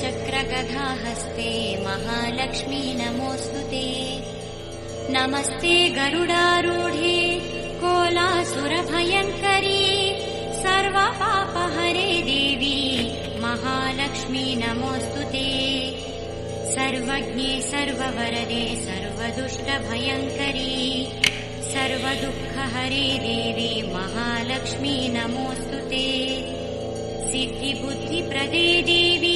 शङ्खचक्रगधाहस्ते महालक्ष्मी नमोऽस्तु ते। नमस्ते गरुडारूढे कोलासुरभयङ्करी सर्वपापहरे देवी महालक्ष्मी नमोऽस्तु ते। सर्वज्ञे सर्ववरदे सर्वदुष्टभयङ्करी सर्वदुःखहरे देवी महालक्ष्मी नमोऽस्तु ते। सिद्धिबुद्धिप्रदे देवी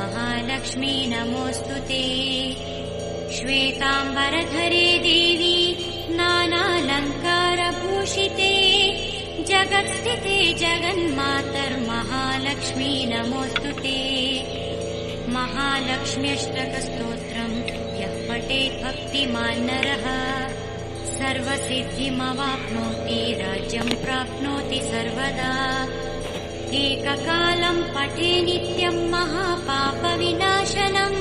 महालक्ष्मी नमोऽस्तु ते। श्वेताम्बरधरे देवी नानालङ्कारभूषिते। जगत्स्थिते जगन्मातर्महालक्ष्मी नमोऽस्तु ते। महालक्ष्म्यष्टकस्तोत्रम् यः पठेत् भक्तिमान् नरः सर्वसिद्धिमवाप्नोति राज्यम् प्राप्नोति सर्वदा एककालम् पठे नित्यम् महापापविनाशनम्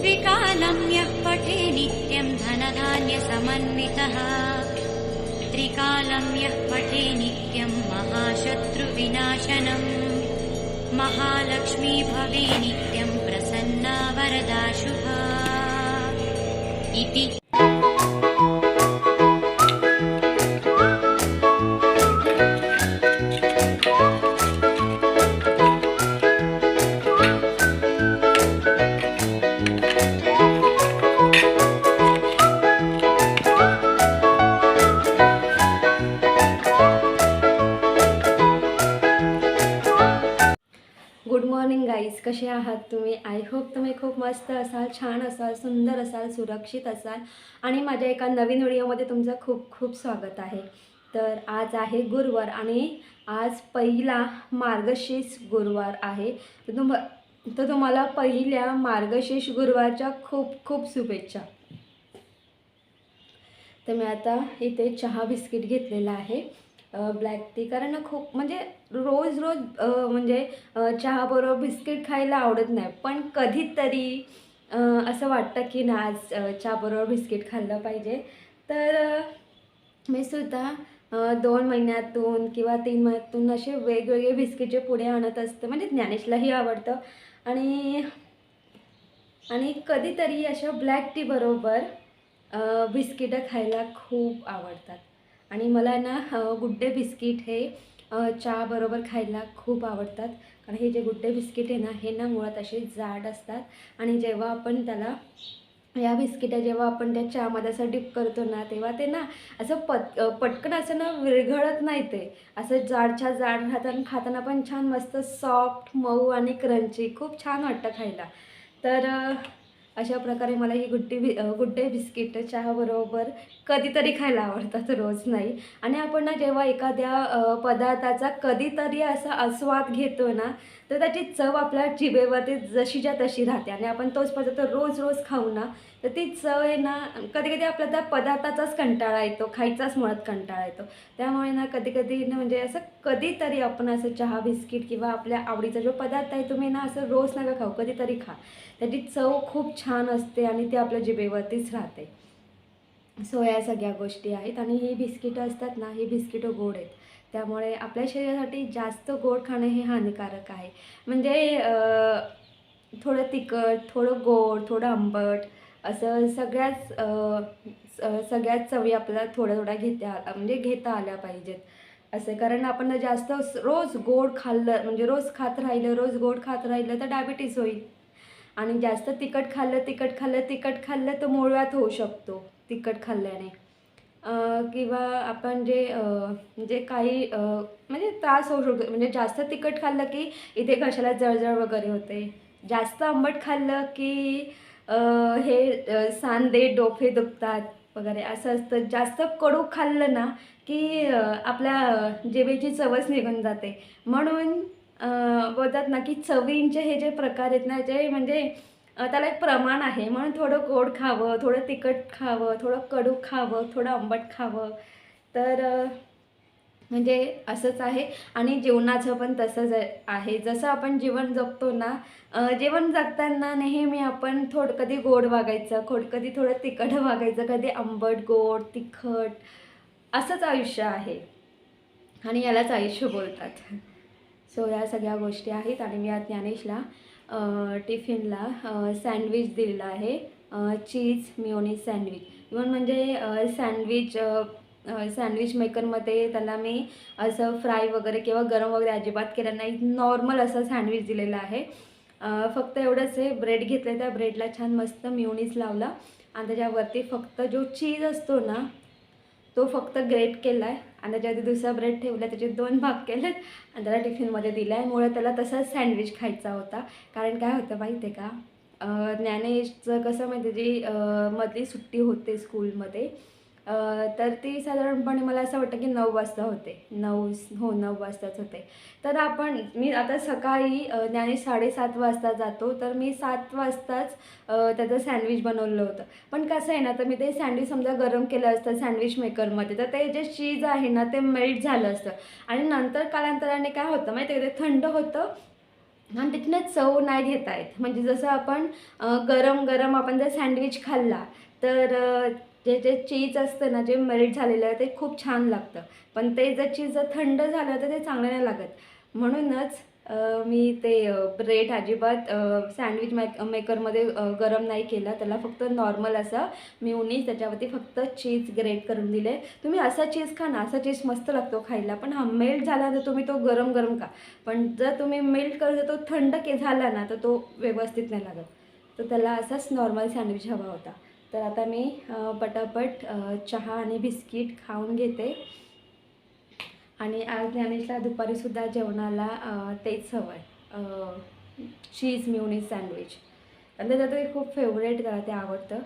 द्विकालम् यः पठे नित्यम् धनधान्यसमन्वितः त्रिकालम् यः पठे नित्यम् महाशत्रुविनाशनम् महालक्ष्मी भवे नित्यम् प्रसन्ना वरदा शुभा इति कसे आहात तुम्ही? आय होप तुम्ही खूप मस्त असाल छान असाल सुंदर असाल सुरक्षित असाल. आणि माझ्या एका नवीन व्हिडिओमध्ये तुमचं खूप खूप स्वागत आहे. तर आज आहे गुरुवार आणि आज पहिला मार्गशीर्ष गुरुवार आहे. तर तुम तर तुम्हाला पहिल्या मार्गशीर्ष गुरुवारच्या खूप खूप शुभेच्छा. तर मी आता इथे चहा बिस्किट घेतलेला आहे. ब्लॅक टी कारण खूप म्हणजे रोज रोज म्हणजे चहाबरोबर बिस्किट खायला आवडत नाही. पण कधीतरी असं वाटतं की ना आज चहाबरोबर बिस्किट खाल्लं पाहिजे. तर मी सुद्धा दोन महिन्यातून किंवा तीन महिन्यातून असे वेगवेगळे बिस्किटचे पुढे आणत असते. म्हणजे ज्ञानेशलाही आवडतं. आणि आणि कधीतरी अशा ब्लॅक टीबरोबर बिस्किटं खायला खूप आवडतात. आणि मला ना गुड्डे बिस्किट हे चहाबरोबर खायला खूप आवडतात. कारण हे जे गुड्डे बिस्किट आहे ना हे ना मुळात असे जाड असतात. आणि जेव्हा आपण त्याला या बिस्किटा जेव्हा आपण त्या चहामध्ये असं डिप करतो ना तेव्हा ते ना असं पट पटकन असं ना विरघळत नाही ते. असं जाडच्या जाड राहतात आणि खाताना पण छान मस्त सॉफ्ट मऊ आणि क्रंची खूप छान वाटतं खायला. तर अशा प्रकारे मला ही गुड्डी बि गुड्डे बिस्किट चहाबरोबर कधीतरी खायला आवडतात रोज नाही. आणि आपण ना जेव्हा एखाद्या पदार्थाचा कधीतरी असा आस्वाद घेतो ना तर त्याची चव आपल्या जिभेवरती जशीच्या तशी राहते. आणि आपण तोच पदार्थ रोज रोज खाऊ ना तर ती चव आहे ना कधी कधी आपल्या त्या पदार्थाचाच कंटाळा येतो खायचाच मुळात कंटाळा येतो. त्यामुळे ना कधी कधी ना म्हणजे असं कधीतरी आपण असं चहा बिस्किट किंवा आपल्या आवडीचा जो पदार्थ आहे तुम्ही ना असं रोज नका खाऊ कधीतरी खा. त्याची चव खूप छान असते आणि ती आपल्या जिबेवरतीच राहते. सो या सगळ्या गोष्टी आहेत आणि ही बिस्किटं असतात ना ही बिस्किटं गोड आहेत. त्यामुळे आपल्या शरीरासाठी जास्त गोड खाणं हे हानिकारक आहे. म्हणजे थोडं तिखट थोडं गोड थोडं आंबट असं सगळ्याच सगळ्याच चवी आपल्याला थोड्या थोड्या घेता म्हणजे घेता आल्या पाहिजेत. असं कारण आपण जर जास्त रोज गोड खाल्लं म्हणजे रोज खात राहिलं रोज गोड खात राहिलं तर डायबिटीस होईल. आणि जास्त तिखट खाल्लं तिखट खाल्लं तिखट खाल्लं तर मुळव्यात होऊ शकतो तिखट खाल्ल्याने. किंवा आपण जे जे काही म्हणजे त्रास होऊ शकतो म्हणजे जास्त तिखट खाल्लं की इथे घशाला जळजळ वगैरे होते. जास्त आंबट खाल्लं की हे सांदे डोफे दुखतात वगैरे. असं असतं. जास्त कडू खाल्लं ना की आपल्या जिभेची चवच निघून जाते. म्हणून बोलतात ना की चवींचे हे जे प्रकार आहेत ना जे म्हणजे त्याला एक प्रमाण आहे. म्हणून थोडं गोड खावं थोडं तिखट खावं थोडं कडू खावं थोडं आंबट खावं. तर म्हणजे असंच आहे. आणि जेवणाचं पण तसंच आहे- आहे जसं आपण जीवन जगतो ना जेवण जीवन जगताना नेहमी आपण थोडं कधी गोड वागायचं खोड कधी थोडं तिखट वागायचं कधी आंबट गोड तिखट असंच आयुष्य आहे. आणि यालाच आयुष्य बोलतात. सो या सगळ्या गोष्टी आहेत आणि मी आज ज्ञानेशला टिफिनला सँडविच दिलेलं आहे. Cheese मिओनी sandwich. इवन म्हणजे सँडविच सँडविच मेकरमध्ये त्याला मी असं फ्राय वगैरे किंवा गरम वगैरे अजिबात केलं नाही. नॉर्मल असं सँडविच दिलेलं आहे. फक्त एवढंच आहे. ब्रेड घेतलं त्या ब्रेडला छान मस्त म्युनीस लावला. आणि त्याच्यावरती फक्त जो चीज असतो ना तो फक्त ग्रेट केला आहे आणि त्याच्यावरती दुसरा ब्रेड ठेवला त्याचे दोन भाग केलेत. आणि त्याला टिफिनमध्ये दिला आहे मुळे त्याला तसाच सँडविच खायचा होता. कारण काय होतं माहिती आहे का ज्ञानेशचं कसं माहिती जी मधली सुट्टी होते स्कूलमध्ये तर ती साधारणपणे मला असं वाटतं की नऊ वाजता होते. नऊ हो नऊ वाजताच होते. तर आपण मी आता सकाळी अं, ज्ञानेश साडेसात वाजता जातो तर मी सात वाजताच त्याचं सँडविच बनवलं होतं. पण कसं आहे ना तर मी ते सँडविच समजा गरम केलं असतं सँडविच मेकरमध्ये तर ते जे चीज आहे ना ते मेल्ट झालं असतं. आणि नंतर कालांतराने काय होतं माहिती आहे ते थंड होतं आणि तिथनं चव नाही घेता येत. म्हणजे जसं आपण गरम गरम आपण जर सँडविच खाल्ला तर जे जे चीज असतं ना जे मेल्ट झालेलं आहे ते खूप छान लागतं. पण ते जर चीज जर थंड झालं तर ते चांगलं नाही लागत. म्हणूनच मी ते ब्रेड अजिबात सँडविच मेक मेकरमध्ये गरम नाही केला. त्याला फक्त नॉर्मल असं मिओनीज त्याच्यावरती फक्त चीज ग्रेट करून दिले. तुम्ही असा चीज खा ना असा चीज मस्त लागतो खायला. पण हा मेल्ट झाला तर तुम्ही तो गरम गरम खा. पण जर तुम्ही मेल्ट करत तो थंड के झाला ना तर तो व्यवस्थित नाही लागत. तर त्याला असाच नॉर्मल सँडविच हवा होता. तर आता मी पटापट चहा आणि बिस्किट खाऊन घेते. आणि आज ज्ञानेशला दुपारीसुद्धा जेवणाला तेच हवं आहे चीज मिओनीज सँडविच आणि त्याचं ते खूप फेवरेट त्याला ते आवडतं.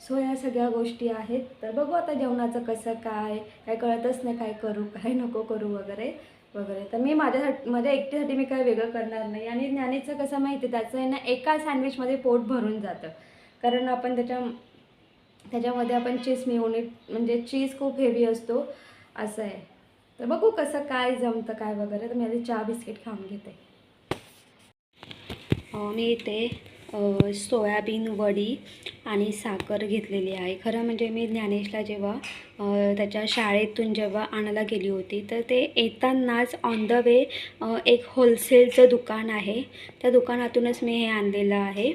सो या सगळ्या गोष्टी आहेत. तर बघू आता जेवणाचं कसं काय काय कळतच नाही काय करू काय नको करू वगैरे वगैरे. तर मी माझ्यासाठी माझ्या एकट्यासाठी मी काय वेगळं करणार नाही. आणि ज्ञानेचं कसं माहिती आहे त्याचं आहे ना एका सँडविचमध्ये पोट भरून जातं. कारण आपण त्याच्या त्याच्यामध्ये आपण चीज मिओनिट म्हणजे चीज खूप हेवी असतो असं आहे. तर बघू कसं काय जमतं काय वगैरे. तर मी आधी चहा बिस्किट खाऊन घेते. मी इथे सोयाबीन वडी आणि साखर घेतलेली आहे. खरं म्हणजे मी ज्ञानेशला जेव्हा त्याच्या शाळेतून जेव्हा आणायला गेली होती तर ते येतानाच ऑन द वे एक होलसेलचं दुकान आहे. त्या दुकानातूनच मी हे आणलेलं आहे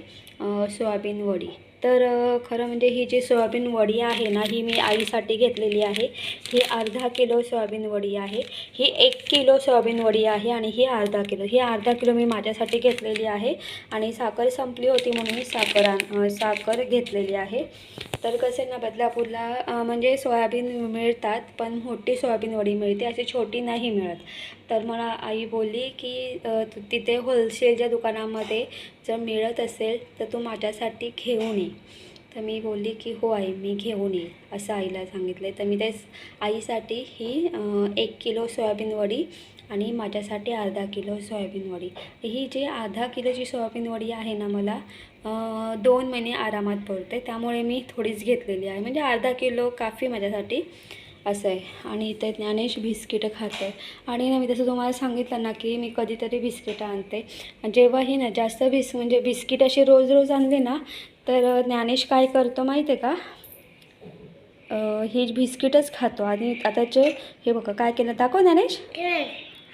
सोयाबीन वडी. तर खरं म्हणजे ही जी सोयाबीन वडी आहे ना ही मी आईसाठी घेतलेली आहे. ही अर्धा किलो सोयाबीन वडी आहे. ही एक किलो सोयाबीन वडी आहे आणि ही अर्धा किलो. ही अर्धा किलो मी माझ्यासाठी घेतलेली आहे आणि साखर संपली होती म्हणून मी साखर साखर घेतलेली आहे. तर कसे ना बदलापूरला म्हणजे सोयाबीन मिळतात पण मोठी सोयाबीन वडी मिळते अशी छोटी नाही मिळत. तर मला आई बोलली की तिथे होलसेलच्या दुकानामध्ये जर मिळत असेल तर तू माझ्यासाठी घेऊन ये. तर मी बोलली की हो आई मी घेऊन येईल असं आईला सांगितलं तर मी ते आईसाठी ही एक किलो सोयाबीन वडी आणि माझ्यासाठी अर्धा किलो सोयाबीन वडी. ही जी अर्धा किलोची सोयाबीन वडी आहे ना मला दोन महिने आरामात पडते. त्यामुळे मी थोडीच घेतलेली आहे. म्हणजे अर्धा किलो काफी माझ्यासाठी. असं आहे. आणि इथे ज्ञानेश बिस्किटं खाते आणि ना मी तसं तुम्हाला सांगितलं ना की मी कधीतरी बिस्किटं आणते. जेव्हाही ना जास्त बिस म्हणजे बिस्किट अशी रोज रोज आणली ना तर ज्ञानेश काय करतो माहिती आहे का? अं, ही बिस्किटच खातो. आणि आताचे हे बघा काय केलं? दाखव ज्ञानेश.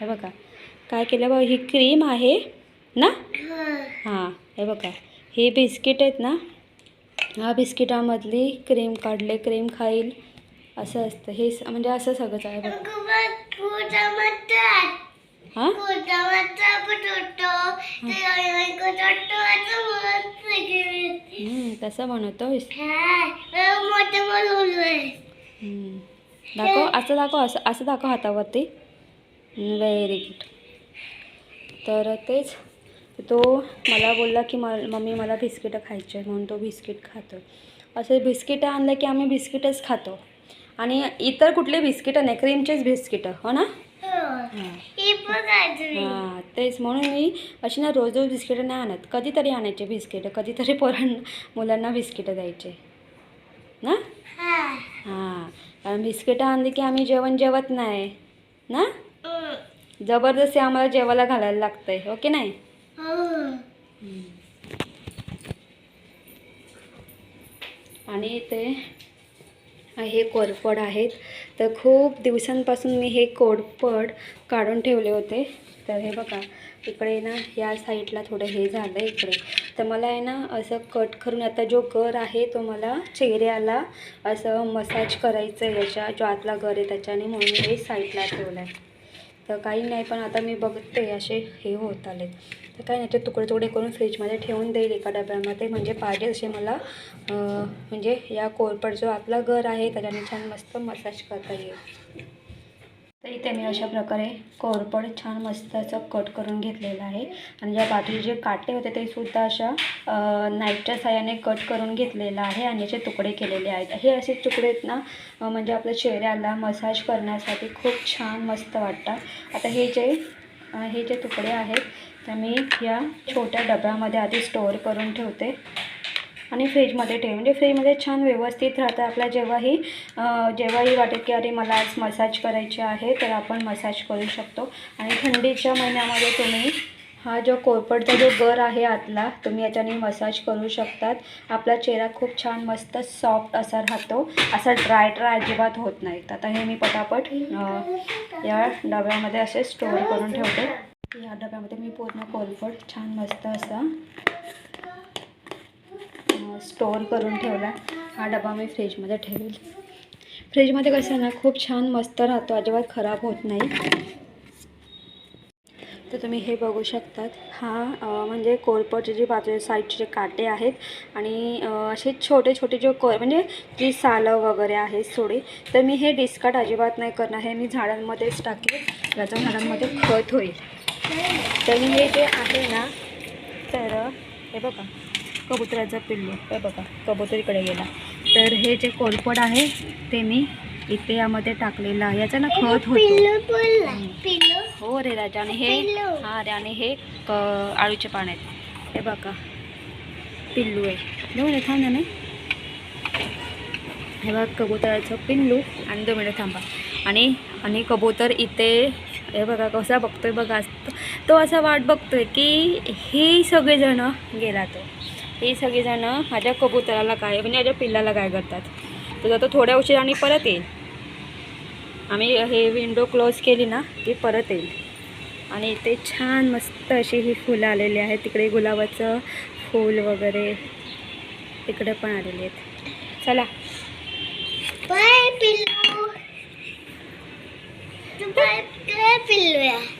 हे बघा काय केलं बघा ही क्रीम आहे ना? हां हे बघा ही बिस्किट आहेत ना ह्या बिस्किटामधली क्रीम काढले क्रीम खाईल. असं असतं. हे म्हणजे असं सगळंच आहे बघा. हां? हम्म. दाखव असं दाखव असं असं दाखव हातावरती. व्हेरी गुड तर तेच तो मला बोलला की म मम्मी मला बिस्किटं खायचे म्हणून तो बिस्किट खातो. असे बिस्किटं आणले की आम्ही बिस्किटच खातो. आणि इतर कुठले बिस्किटं नाही क्रीमचेच बिस्किटं हो ना? हां. हां. तेच म्हणून मी अशी ना रोज रोज बिस्किटं नाही आणत. कधीतरी आणायचे बिस्किटं कधीतरी पोरांना मुलांना बिस्किटं द्यायचे. ना? हां. कारण बिस्किटं आणली की आम्ही जेवण जेवत नाही. ना? जबरदस्ती आम्हाला जेवायला घालायला लागतंय हो की नाही? आणि ते हे कोरफड आहेत. तर खूप दिवसांपासून मी हे कोरफड काढून ठेवले होते. तर हे बघा इकडे ना या साईडला थोडं हे झालं इकडे. तर मला आहे ना असं कट करून आता जो गर आहे तो मला चेहऱ्याला असं मसाज करायचं आहे याच्या जो आतला गर आहे त्याच्याने म्हणून हे साईडला ठेवलं आहे. तर काही नाही पण आता मी बघते असे हे होत आले तर काय नाही ते तुकडे तुकडे करून फ्रीजमध्ये ठेवून देईल एका डब्यामध्ये. म्हणजे पाहिजे असे मला म्हणजे या कोरपड जो आतला घर आहे त्याच्याने छान मस्त मसाज करता येईल. तर इथे मी अशा प्रकारे कोरपड छान मस्त असं कट करून घेतलेलं आहे. आणि ज्या बाजूचे जे काटे होते ते सुद्धा अशा नाईटच्या साह्याने कट करून घेतलेलं आहे. आणि याचे तुकडे केलेले आहेत. हे असे तुकडे आहेत ना म्हणजे आपल्या चेहऱ्याला मसाज करण्यासाठी खूप छान मस्त वाटतात. आता हे जे हे जे तुकडे आहेत तर मी या छोट्या डब्यामध्ये आधी स्टोअर करून ठेवते. आणि फ्रीजमध्ये ठेव म्हणजे फ्रीजमध्ये छान व्यवस्थित राहतं. आपल्या जेव्हाही जेव्हाही वाटेल की अरे मला आज मसाज करायचे आहे तर आपण मसाज करू शकतो. आणि थंडीच्या महिन्यामध्ये तुम्ही हा जो कोरपडचा जो गर आहे आतला तुम्ही याच्याने मसाज करू शकतात. आपला चेहरा खूप छान मस्त सॉफ्ट असा राहतो. असा ड्राय ड्राय अजिबात होत नाही. तर आता हे मी पटापट या डब्यामध्ये असे स्टोअर करून ठेवते. या डब्यामध्ये मी पूर्ण कोलफट छान मस्त असा स्टोअर करून ठेवला हा डबा मी फ्रीजमध्ये ठेवेल. फ्रीजमध्ये कसं आहे ना खूप छान मस्त राहतो अजिबात खराब होत नाही. तर तुम्ही हे बघू शकतात. हा म्हणजे कोरपटचे जे बाजू साईडचे जे काटे आहेत आणि असे छोटे छोटे जे कोर म्हणजे जी सालं वगैरे आहेत थोडी तर मी हे डिस्कार्ड अजिबात नाही करणार. हे मी झाडांमध्येच टाकेल. याचं झाडांमध्ये खत होईल. तर हे जे आहे ना तर हे बघा कबुतराचं पिल्लू. हे बघा कबूतर इकडे गेला. तर हे जे कोरपड आहे ते मी इथे यामध्ये टाकलेलं आहे. याचं ना खत होतं. हो रे राजा आणि हे हा रे आणि हे क आळूचे पान आहेत. हे बघा पिल्लू आहे. दोन मिनिट थांब ना नाही हे बघा कबुतराचं पिल्लू. आणि दोन मिनिट थांबा. आणि आणि कबूतर इथे हे बघा कसा बघतोय बघा तो असा वाट बघतोय की ही सगळेजणं गेला तो. ही सगळेजणं माझ्या कबुतराला काय म्हणजे माझ्या पिल्लाला काय करतात. तर तो थोड्या उशिराने परत येईल. आम्ही हे विंडो क्लोज केली ना की परत येईल. आणि इथे छान मस्त अशी ही फुलं आलेली आहेत. तिकडे गुलाबाचं फूल वगैरे तिकडे पण आलेली आहेत. चला. बाय पिल्ला तू बाय काय पिल्लू आहे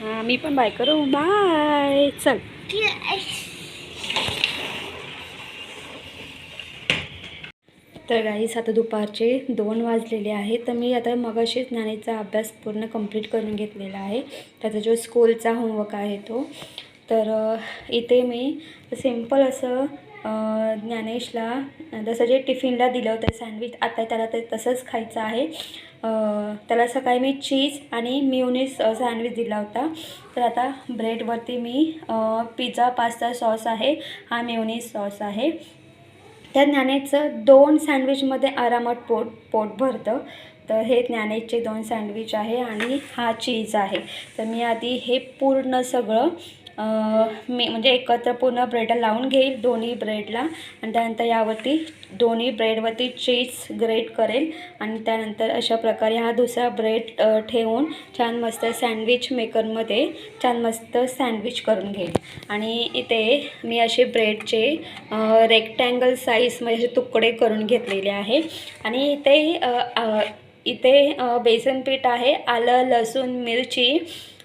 हां मी पण बाय करू बाय चल. तर गाईस आता दुपारचे दोन वाजलेले आहेत. तर मी आता मगाशी ज्ञानेचा अभ्यास पूर्ण कंप्लीट करून घेतलेला आहे. त्याचा जो स्कूलचा होमवर्क आहे तो. तर इथे मी सिंपल असं ज्ञानेशला जसं जे टिफिनला दिलं होतं सँडविच आता त्याला ते तसंच खायचं आहे. त्याला सकाळी मी चीज आणि म्युनिस सँडविच दिला होता. तर आता ब्रेडवरती मी पिझ्झा पास्ता सॉस आहे. हा म्युनिस सॉस आहे. त्या ज्ञानेचं दोन सँडविचमध्ये आरामात पोट पोट भरतं. तर हे ज्ञानेचे दोन सँडविच आहे आणि हा चीज आहे. तर मी आधी हे पूर्ण सगळं मी म्हणजे एकत्र पूर्ण ब्रेडला लावून घेईल दोन्ही ब्रेडला आणि त्यानंतर यावरती दोन्ही ब्रेडवरती चीज ग्रेट करेल आणि त्यानंतर अशा प्रकारे हा दुसरा ब्रेड ठेवून छान मस्त सँडविच मेकरमध्ये छान मस्त सँडविच करून घेईल. आणि इथे मी असे ब्रेडचे रेक्टँगल साईजमध्ये असे तुकडे करून घेतलेले आहे. आणि इथे इथे बेसन पीठ आहे आलं लसूण मिरची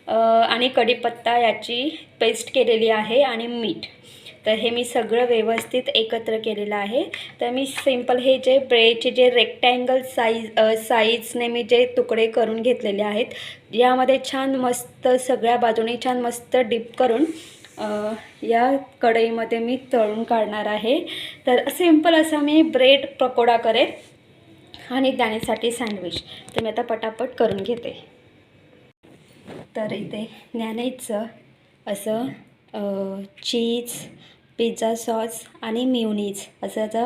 आणि कढीपत्ता याची पेस्ट केलेली आहे आणि मीठ. तर हे मी सगळं व्यवस्थित एकत्र केलेलं आहे. तर मी सिंपल हे जे ब्रेडचे जे रेक्टँगल साईज साईजने मी जे तुकडे करून घेतलेले आहेत यामध्ये छान मस्त सगळ्या बाजूने छान मस्त डिप करून या कढईमध्ये मी तळून काढणार आहे. तर सिंपल असा मी ब्रेड पकोडा करेन आणि त्याण्यासाठी सँडविच तर मी आता पटापट करून घेते. तर इथे ज्ञानेचं असं चीज पिझ्झा सॉस आणि म्युनीज असं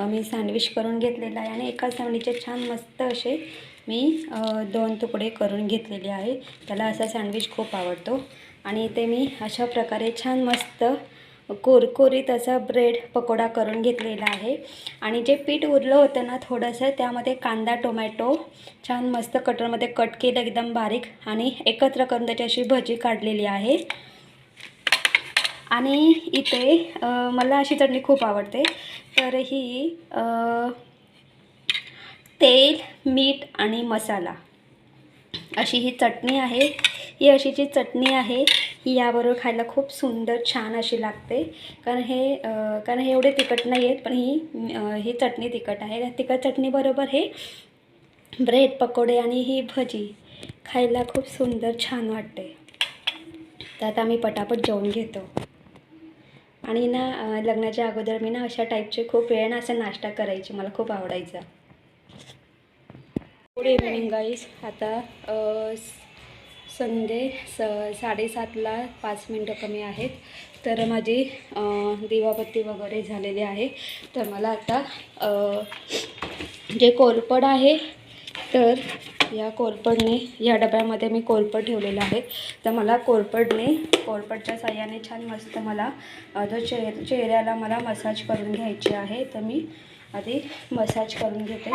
मी सँडविच करून घेतलेलं आहे. आणि एका सँडविचचे छान मस्त असे मी दोन तुकडे करून घेतलेले आहे. त्याला असा सँडविच खूप आवडतो. आणि इथे मी अशा प्रकारे छान मस्त कुरकुरीत असा ब्रेड पकोडा करून घेतलेला आहे. आणि जे पीठ उरलं होतं ना थोडंसं त्यामध्ये कांदा टोमॅटो छान मस्त कटरमध्ये कट केलं एकदम बारीक. आणि एकत्र करून त्याची अशी भजी काढलेली आहे. आणि इथे मला अशी चटणी खूप आवडते. तर ही तेल मीठ आणि मसाला. अशी ही चटणी आहे. ही अशी जी चटणी आहे. ही याबरोबर खायला खूप सुंदर छान अशी लागते. कारण हे कारण हे एवढे तिखट नाही आहेत पण ही ही चटणी तिखट आहे. तिखट चटणीबरोबर हे ब्रेड पकोडे आणि ही भजी खायला खूप सुंदर छान वाटते. तर आता मी पटापट जेवून घेतो. आणि ना लग्नाच्या अगोदर मी ना अशा टाईपचे खूप वेळ ना असा नाश्ता करायची मला खूप आवडायचा. गुड इव्हनिंग गाईज आता संडे स साडेसातला पाच मिनटं कमी आहेत. तर माझी दिवाबत्ती वगैरे झालेली आहे. तर मला आता जे कोरपड आहे तर या कोरपडने या डब्यामध्ये मी कोरपड ठेवलेलं आहे. तर मला कोरपडने कोरपडच्या साह्याने छान मस्त मला जो चेह चेहऱ्याला मला मसाज करून घ्यायची आहे. तर मी आधी मसाज करून घेते.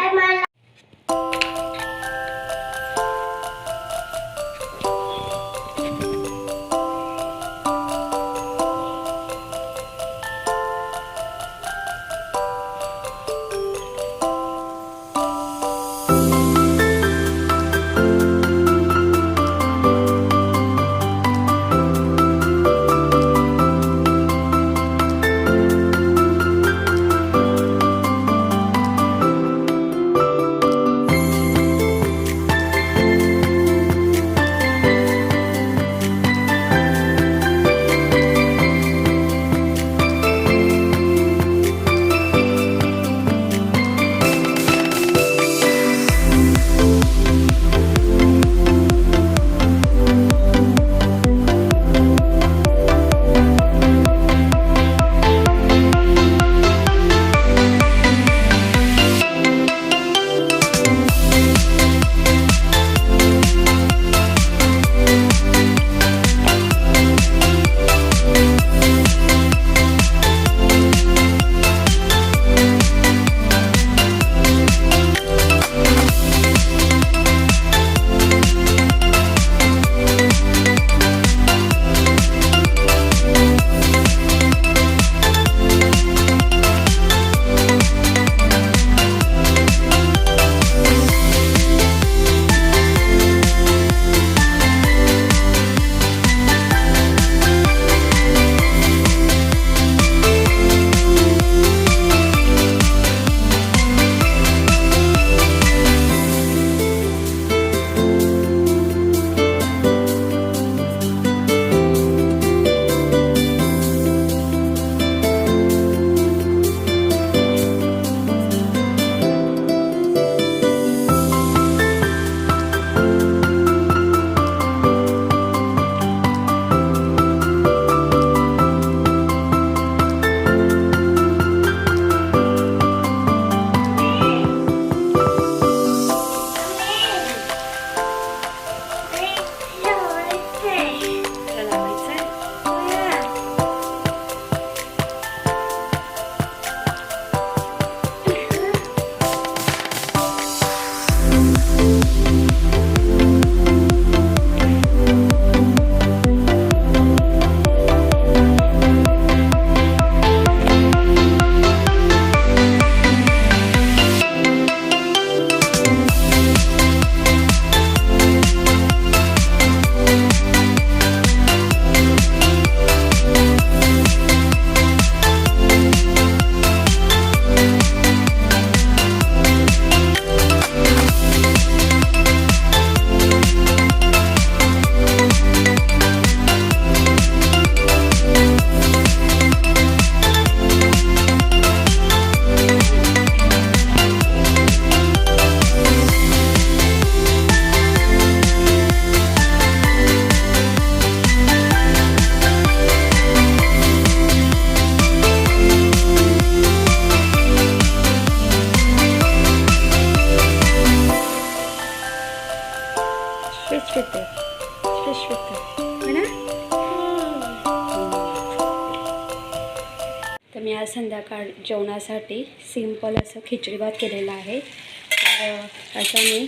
जेवणासाठी सिंपल असं खिचडी भात केलेला आहे. तर असं मी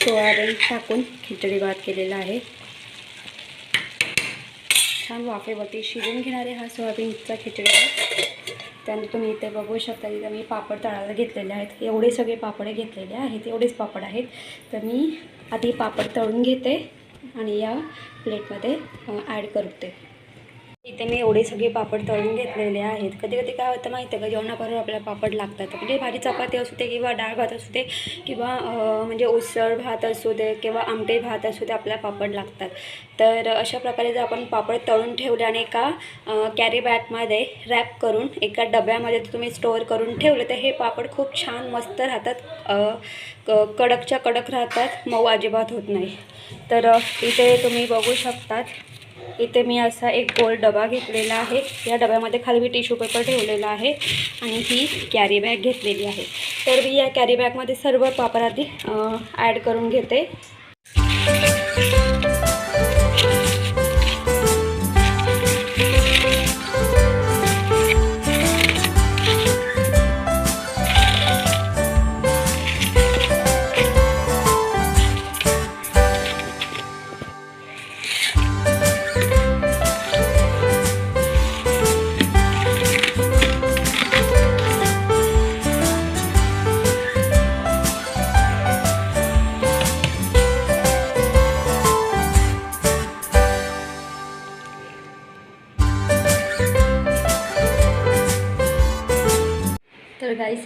सोयाबीन टाकून खिचडी भात केलेला आहे. छान वाफेवरती शिजून घेणारे हा सोयाबीनचा खिचडी भात. त्यानंतर तुम्ही इथे बघू शकता तिथं मी पापड तळायला घेतलेले आहेत. एवढे सगळे पापड घेतलेले आहेत एवढेच पापड आहेत. तर मी आधी पापड तळून घेते आणि या प्लेटमध्ये ॲड करते. इथे मी एवढे सगळे पापड तळून घेतलेले आहेत. कधी कधी काय होतं माहिती आहे का? जेवणाबरोबर आपल्याला पापड लागतात. म्हणजे भाजी चपाती असू दे किंवा डाळ भात असू दे किंवा म्हणजे उसळ भात असू दे किंवा आमटे भात असू दे आपल्याला पापड लागतात. तर अशा प्रकारे जर आपण पापड तळून ठेवले आणि एका कॅरी बॅगमध्ये रॅप करून एका डब्यामध्ये तुम्ही स्टोअर करून ठेवले तर हे पापड खूप छान मस्त राहतात. क कडकच्या कडक राहतात. मऊ अजिबात होत नाही. तर इथे तुम्ही बघू शकतात. इथे मी असा एक गोल डबा घेतलेला आहे. या डब्यामध्ये खाली मी टिश्यू पेपर ठेवलेला आहे आणि ही कॅरी बॅग घेतलेली आहे. तर मी या कॅरी बॅगमध्ये सर्व पापड ॲड करून घेते.